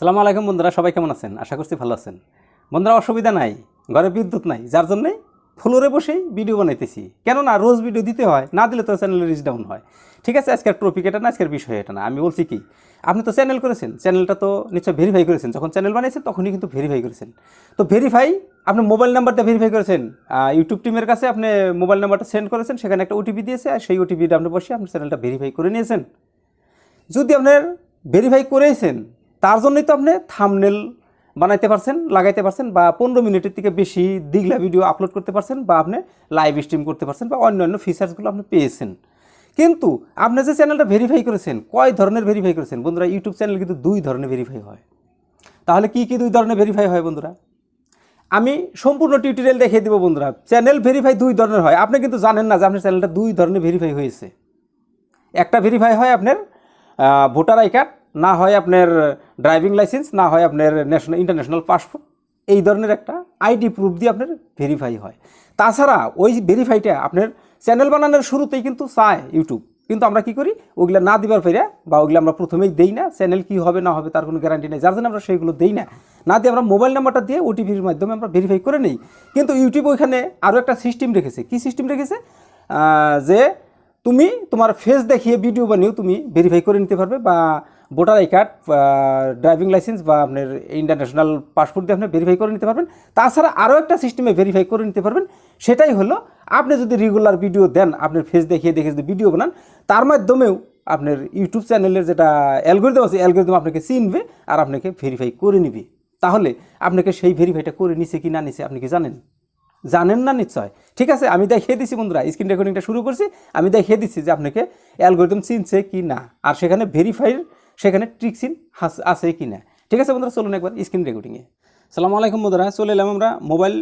সালামু আলাইকুম বন্ধুরা, সবাই কেমন আছেন? আশা করছি ভালো আছেন। বন্ধুরা, অসুবিধা নাই, ঘরে বিদ্যুৎ নাই, যার জন্যে ফ্লোরে বসেই ভিডিও বানাইতেছি। কেননা রোজ ভিডিও দিতে হয়, না দিলে তো চ্যানেল রিচ ডাউন হয়। ঠিক আছে, আজকের টপিক এটা না, আজকের বিষয় এটা না, আমি বলছি কি, আপনি তো চ্যানেল করেছেন চ্যানেলটা তো নিশ্চয় ভেরিফাই করেছেন, যখন চ্যানেল বানিয়েছেন তখনই কিন্তু ভেরিফাই করেছেন। তো ভেরিফাই আপনি মোবাইল নাম্বারটা ভেরিফাই করেছেন ইউটিউব টিমের কাছে আপনি মোবাইল নাম্বারটা সেন্ড করেছেন, সেখানে একটা ওটিপি দিয়েছে, আর সেই ওটিপিটা আপনি বসে আপনার চ্যানেলটা ভেরিফাই করে নিয়েছেন। যদি আপনার ভেরিফাই করেছেন তার জন্যই তো আপনি থামনেল বানাইতে পারছেন, লাগাইতে পারছেন বা পনেরো মিনিটের থেকে বেশি দিগলা ভিডিও আপলোড করতে পারছেন বা আপনি লাইভ স্ট্রিম করতে পারছেন বা অন্যান্য ফিচার্সগুলো আপনি পেয়েছেন। কিন্তু আপনি যে চ্যানেলটা ভেরিফাই করেছেন, কয় ধরনের ভেরিফাই করেছেন? বন্ধুরা ইউটিউব চ্যানেল কিন্তু দুই ধরনের ভেরিফাই হয়। তাহলে কি কি দুই ধরনের ভেরিফাই হয় বন্ধুরা? আমি সম্পূর্ণ টিউটোরিয়াল দেখিয়ে দেবো বন্ধুরা। চ্যানেল ভেরিফাই দুই ধরনের হয়। আপনি কিন্তু জানেন না যে আপনার চ্যানেলটা দুই ধরনের ভেরিফাই হয়েছে। একটা ভেরিফাই হয় আপনার ভোটার আই কার্ড না হয় আপনার ড্রাইভিং লাইসেন্স না হয় আপনার ন্যাশনাল ইন্টারন্যাশনাল পাসপোর্ট এই ধরনের একটা আইডি প্রুফ দিয়ে আপনার ভেরিফাই হয়। তাছাড়া ওই ভেরিফাইটা আপনার চ্যানেল বানানোর শুরুতেই কিন্তু চায় ইউটিউব কিন্তু আমরা কি করি? ওগুলা না দিবার ফেরা বা ওগুলো আমরা প্রথমেই দেই না চ্যানেল কি হবে, না হবে, তার কোনো গ্যারান্টি নেই। যার জন্য আমরা সেইগুলো দেই না। না দিয়ে আমরা মোবাইল নাম্বারটা দিয়ে ওটিপির মাধ্যমে আমরা ভেরিফাই করে নিই। কিন্তু ইউটিউব ওইখানে আরও একটা সিস্টেম রেখেছে। কি সিস্টেম রেখেছে? যে তুমি তোমার ফেস দেখিয়ে ভিডিও বানিয়েও তুমি ভেরিফাই করে নিতে পারবে বা voter I card driving licence বা আপনার ইন্টারন্যাশনাল পাসপোর্ট দিয়ে আপনি ভেরিফাই করে নিতে পারবেন। তাছাড়া আরও একটা সিস্টেমে ভেরিফাই করে নিতে পারবেন, সেটাই হলো আপনি যদি রেগুলার ভিডিও দেন, আপনার ফেস দেখিয়ে দেখে যদি ভিডিও বানান, তার মাধ্যমেও আপনার ইউটিউব চ্যানেলের যেটা অ্যালগোরিদম আছে অ্যালগোরিদম আপনাকে চিনবে আর আপনাকে ভেরিফাই করে নিবে। তাহলে আপনাকে সেই ভেরিফাইটা করে নিছে কি না নিছে আপনি কি জানেন? জানেন না নিশ্চয়। ঠিক আছে, আমি দেখিয়ে দিচ্ছি বন্ধুরা স্ক্রিন রেকর্ডিংটা শুরু করছি, আমি দেখিয়ে দিচ্ছি যে আপনাকে অ্যালগোরিদম চিনছে কি না। আর সেখানে ভেরিফাইড সেখানে ট্রিকসিন আছে কি না ঠিক আছে বন্ধুরা, চলুন একবার স্ক্রিন রেকর্ডিংয়ে সালাম আলাইকুম বন্ধুরা, চলে এলাম আমরা মোবাইল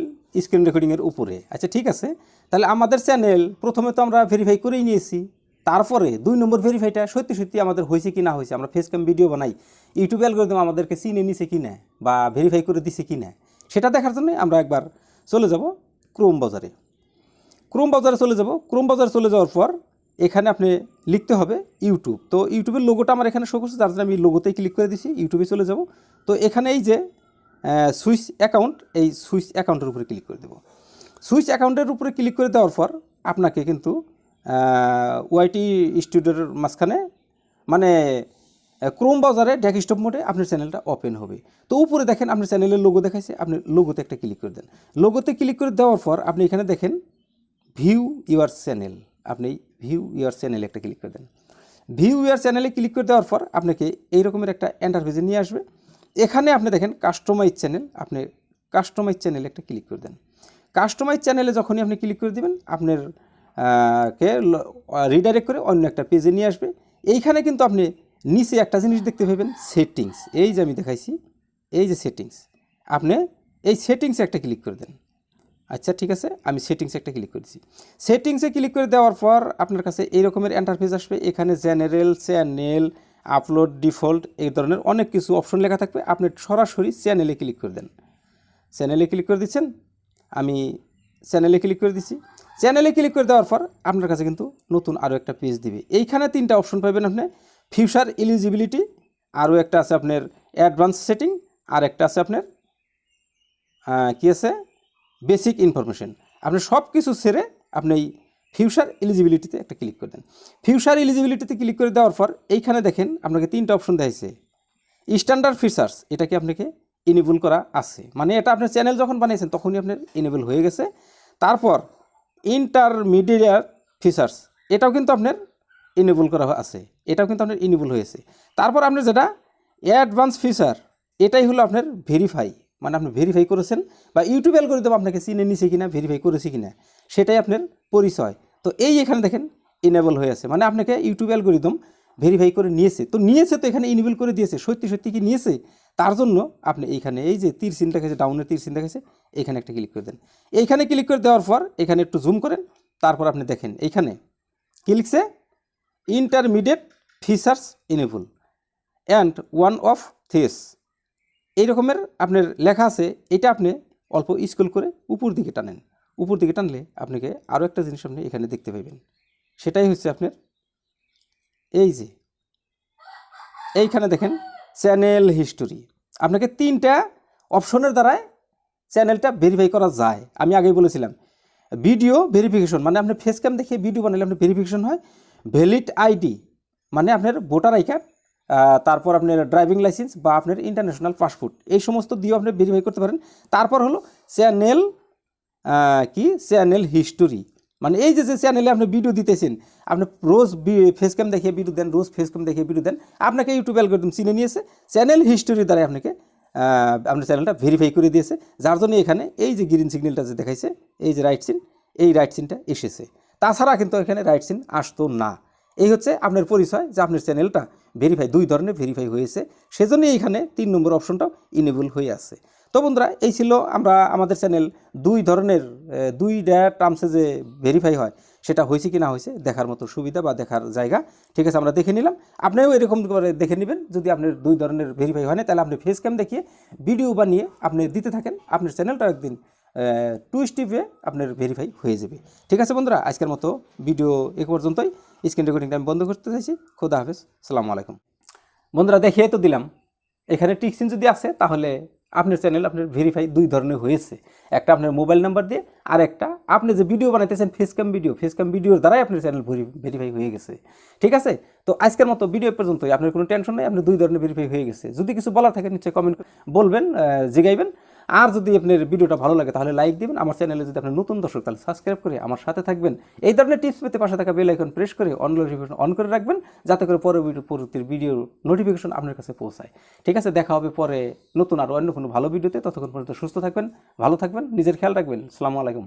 স্ক্রিন রেকর্ডিংয়ের উপরে। আচ্ছা ঠিক আছে? তাহলে আমাদের চ্যানেল প্রথমে তো আমরা ভেরিফাই করেই নিয়েছি। তারপরে দুই নম্বর ভেরিফাইটা সত্যি সত্যি আমাদের হয়েছে কি না হয়েছে। আমরা ফেস ক্যাম ভিডিও বানাই। ইউটিউব অ্যালগোরিদম আমাদেরকে চিনে নিছে কি না বা ভেরিফাই করে দিছে কি না সেটা দেখার জন্য আমরা একবার চলে যাব ক্রোম বাজারে। ক্রোম বাজারে চলে যাব। ক্রোম বাজারে চলে যাওয়ার পর এখানে আপনি লিখতে হবে ইউটিউব। তো ইউটিউবের লোগোটা আমার এখানে শো করছে, যার জন্য আমি লোগোতেই ক্লিক করে দিছি, ইউটিউবে চলে যাব। তো এখানে এই যে সুইচ অ্যাকাউন্ট এই সুইচ অ্যাকাউন্টের উপরে ক্লিক করে দেব। সুইচ অ্যাকাউন্টের উপরে ক্লিক করে দেওয়ার পর আপনাকে কিন্তু ওয়াইটি স্টুডিওর মাঝখানে মানে ক্রোম বাজারে ডেস্কটপ মোডে আপনার চ্যানেলটা ওপেন হবে। তো উপরে দেখেন, আপনার চ্যানেলের লোগো দেখাইছে, আপনি লোগোতে একটা ক্লিক করে দেন। লোগোতে ক্লিক করে দেওয়ার পর আপনি এখানে দেখেন ভিউ ইউর চ্যানেল আপনি ভিউ ইউর চ্যানেলে একটা ক্লিক করে দেন। ভিউ ইউর চ্যানেলে ক্লিক করে দেওয়ার পর আপনাকে এই রকমের একটা এন্টারভেজে নিয়ে আসবে। এখানে আপনি দেখেন কাস্টমাইজ চ্যানেল আপনি কাস্টমাইজ চ্যানেলে একটা ক্লিক করে দেন। কাস্টমাইজ চ্যানেলে যখনই আপনি ক্লিক করে দেবেন, আপনার কে রিডাইরেক্ট করে অন্য একটা পেজে নিয়ে আসবে। এইখানে কিন্তু আপনি নিচে একটা জিনিস দেখতে পাবেন সেটিংস এই যে আমি দেখাইছি, এই যে সেটিংস আপনি এই সেটিংসে একটা ক্লিক করে দেন। আচ্ছা ঠিক আছে, আমি সেটিংসে একটা ক্লিক করেছি সেটিংসে ক্লিক করে দেওয়ার পর আপনার কাছে এই রকমের এন্টারফেস আসবে। এখানে জেনারেল চ্যানেল আপলোড ডিফল্ট এই ধরনের অনেক কিছু অপশন লেখা থাকবে। আপনি সরাসরি চ্যানেলে ক্লিক করে দেন। চ্যানেলে ক্লিক করে দিচ্ছেন, আমি চ্যানেলে ক্লিক করে দিচ্ছি চ্যানেলে ক্লিক করে দেওয়ার পর আপনার কাছে কিন্তু নতুন আরও একটা পেজ দিবে। এইখানে তিনটা অপশন পাবেন আপনি। ফিউচার এলিজিবিলিটি আরও একটা আছে আপনার অ্যাডভান্স সেটিং আর একটা আছে আপনার কি আছে? বেসিক ইনফরমেশন আপনি সব কিছু ছেড়ে আপনি এই ফিউচার এলিজিবিলিটিতে একটা ক্লিক করে দেন। ফিউচার এলিজিবিলিটিতে ক্লিক করে দেওয়ার পর এইখানে দেখেন আপনাকে তিনটা অপশন দেখাইছে। স্ট্যান্ডার্ড ফিচার্স এটাকে আপনাকে ইনেবল করা আছে। মানে এটা আপনার চ্যানেল যখন বানিয়েছেন তখনই আপনার ইনেবল হয়ে গেছে। তারপর ইন্টারমিডিয়েট ফিচার্স এটাও কিন্তু আপনার ইনেবল করা আছে। এটাও কিন্তু আপনার ইনেবল হয়েছে। তারপর আপনার যেটা অ্যাডভান্স ফিচার এটাই হলো আপনার ভেরিফাই মানে আপনি ভেরিফাই করেছেন বা ইউটিউব অ্যালগোরিদম আপনাকে চিনে নিছে কিনা ভেরিফাই করেছে কিনা, সেটাই আপনার পরিচয়। তো এই এখানে দেখেন ইনেবল হয়ে আছে। মানে আপনাকে ইউটিউব অ্যালগোরিদম ভেরিফাই করে নিয়েছে। তো নিয়েছে তো এখানে ইনেবল করে দিয়েছে, সত্যি সত্যি কি নিয়েছে? তার জন্য আপনি এইখানে এই যে তীর চিন দেখাচ্ছে ডাউনের তীর চিন দেখাচ্ছে এইখানে একটা ক্লিক করে দেন। এইখানে ক্লিক করে দেওয়ার পর এখানে একটু জুম করেন, তারপর আপনি দেখেন এইখানে কি লিখছে? Intermediate features enable and one of this এই রকমের আপনার লেখা আছে, এটা আপনি অল্প স্কুল করে উপর দিকে টানেন। উপর দিকে টানলে আপনাকে আরও একটা জিনিস আপনি এখানে দেখতে পাবেন সেটাই হচ্ছে আপনার এই যে, এইখানে দেখেন চ্যানেল হিস্টোরি আপনাকে তিনটা অপশনের দ্বারাই চ্যানেলটা ভেরিফাই করা যায়। আমি আগেই বলেছিলাম ভিডিও ভেরিফিকেশন মানে আপনি ফেস ক্যাম দেখে ভিডিও বানালে আপনার ভেরিফিকেশন হয়। ভ্যালিড আইডি মানে আপনার ভোটার আই কার্ড তারপর আপনার ড্রাইভিং লাইসেন্স বা আপনার ইন্টারন্যাশনাল পাসপোর্ট এই সমস্ত দিয়েও আপনি ভেরিফাই করতে পারেন। তারপর হলো চ্যানেল কি? চ্যানেল হিস্টোরি মানে এই যে যে চ্যানেলে আপনি ভিডিও দিতেছেন, আপনি রোজ ফেস ক্যাম দেখিয়ে ভিডিও দেন, রোজ ফেস ক্যাম দেখিয়ে ভিডিও দেন, আপনাকে ইউটিউব অ্যালগোরিদম চিনে নিয়েছে। চ্যানেল হিস্টোরির দ্বারা আপনাকে আপনার চ্যানেলটা ভেরিফাই করে দিয়েছে। যার জন্য এখানে এই যে গ্রিন সিগন্যালটা যে দেখাইছে, এই যে রাইট সিন এই রাইট সিনটা এসেছে। তাছাড়া কিন্তু এখানে রাইট সিন আসতো না। এই হচ্ছে আপনার পরিচয় যে আপনার চ্যানেলটা ভেরিফাই দুই ধরনের ভেরিফাই হয়েছে। সেজন্যই এখানে তিন নম্বর অপশনটাও ইনেবল হয়ে আছে। তো বন্ধুরা এই ছিল আমরা আমাদের চ্যানেল দুই ধরনের আহ, দুইটা টার্মসে যে ভেরিফাই হয় সেটা হয়েছে কি না হয়েছে দেখার মতো সুবিধা বা দেখার জায়গা। ঠিক আছে আমরা দেখে নিলাম। আপনিও এরকম করে দেখে নেবেন। যদি আপনার দুই ধরনের ভেরিফাই হয় না তাহলে আপনি ফেস ক্যাম দেখিয়ে ভিডিও বানিয়ে আপনি দিতে থাকেন। আপনার চ্যানেলটা একদিন টু স্টিপে আপনার ভেরিফাই হয়ে যাবে। ঠিক আছে বন্ধুরা, আজকের মতো ভিডিও এ পর্যন্তই। স্ক্রিন রেকর্ডিংটা আমি বন্ধ করতে চাইছি। খোদা হাফেজ। সালামু আলাইকুম। বন্ধুরা দেখিয়ে তো দিলাম। এখানে টিকসিন যদি আছে তাহলে আপনার চ্যানেল আপনার ভেরিফাই দুই ধরনের হয়েছে। একটা আপনার মোবাইল নাম্বার দিয়ে, আর একটা আপনি যে ভিডিও বানাইতেছেন ফেসক্যাম ভিডিও ফেসক্যাম ভিডিওর দ্বারাই আপনার চ্যানেল ভেরিফাই হয়ে গেছে। ঠিক আছে? তো আজকের মতো ভিডিও পর্যন্তই। আপনার কোনো টেনশন নেই আপনি দুই ধরনের ভেরিফাই হয়ে গেছে। যদি কিছু বলার থাকে, নিশ্চয়ই কমেন্ট বলবেন জিগাইবেন। আর যদি আপনার ভিডিওটা ভালো লাগে, তাহলে লাইক দিবেন। আমার চ্যানেলে যদি আপনি নতুন দর্শক, তাহলে সাবস্ক্রাইব করে আমার সাথে থাকবেন। এই ধরনের টিপস পেতে পাশে থাকা বেল আইকন প্রেস করে অন নোটিফিকেশন অন করে রাখবেন, যাতে করে পরে পরবর্তী ভিডিওর নোটিফিকেশন আপনার কাছে পৌঁছায়। ঠিক আছে, দেখা হবে পরে নতুন আর অন্য কোনো ভালো ভিডিওতে ততক্ষণ পর্যন্ত সুস্থ থাকবেন, ভালো থাকবেন, নিজের খেয়াল রাখবেন। সালামু আলাইকুম।